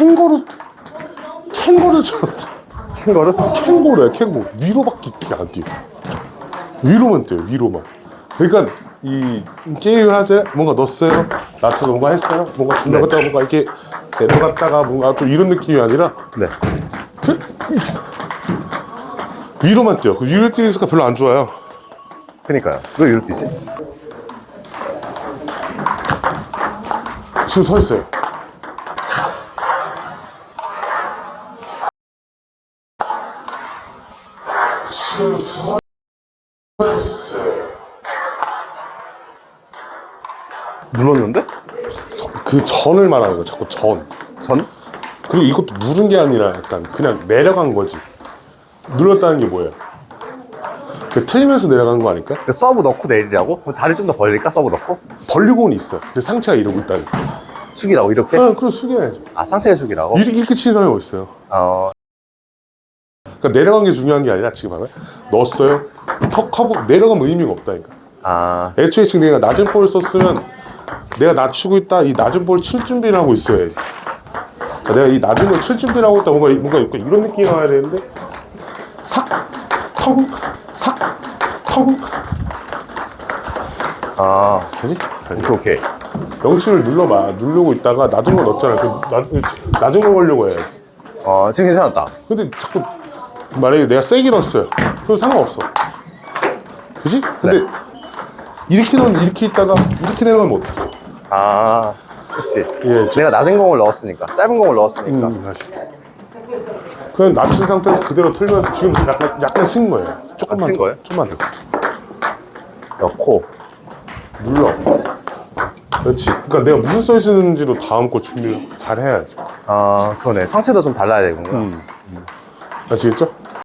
캥거루 캥거루처럼 캥거루? 캥거루야 캥거루. 위로밖에 안 뛰어 위로만 뛰어 위로만. 그러니까 이 게임을 하자 뭔가 넣었어요? 나트 뭔가 했어요? 뭔가 준비했다가 네. 뭔가 이렇게 내려갔다가 뭔가 또 이런 느낌이 아니라 네. 그, 위로만 뛰어 그 위로 뛰는 습관 별로 안 좋아요. 그니까요. 왜 위로 뛰지? 지금 서 있어요. 눌렀는데? 그 전을 말하는 거야 자꾸 전 전? 그리고 이것도 누른 게 아니라 약간 그냥 내려간 거지 눌렀다는 게 뭐예요? 그 틀리면서 내려가는 거 아닐까? 그 서브 넣고 내리라고? 그럼 다리 좀 더 벌릴까? 서브 넣고? 벌리고는 있어 근데 상체가 이러고 있다니까 숙이라고 이렇게? 아 그럼 숙여야죠 아 상체 숙이라고? 이렇게, 이렇게 치는 사람이 어딨어요 어 그러니까 내려간 게 중요한 게 아니라 지금 봐요. 넣었어요. 턱 하고 내려가면 의미가 없다니까. 아, 애초에 지금 내가 낮은 볼을 썼으면 내가 낮추고 있다 이 낮은 볼 칠 준비를 하고 있어야지 그러니까 내가 이 낮은 볼칠 준비를 하고 있다 뭔가 뭔가 있고 이런 느낌이 나야 되는데 삭 텅 삭 텅. 아, 그지? 오케이, 오케이. 명치를 눌러봐 누르고 있다가 낮은 거 넣었잖아. 그 낮, 낮은 거 걸려고 해야지. 어, 지금 괜찮았다. 근데 자꾸 만약에 내가 세게 넣었어요 그럼 상관없어 그지? 근데 이렇게 넣 이렇게 있다가 이렇게 내려가면 어떡해 아, 그치. 예, 저- 내가 낮은 공을 넣었으니까, 짧은 공을 넣었으니까. 음, 다시. 그냥 낮춘 상태에서 그대로 틀면 지금 약간 약간 쓴 거예요. 조금만 아, 쓴 더. 거예요? 조금만 더. 넣고. 눌러. 그렇지. 그러니까 내가 무슨 써 있는지로 다음 거 준비를 잘 해야지. 아, 그러네. 상체도 좀 달라야 되군요. 아시겠죠?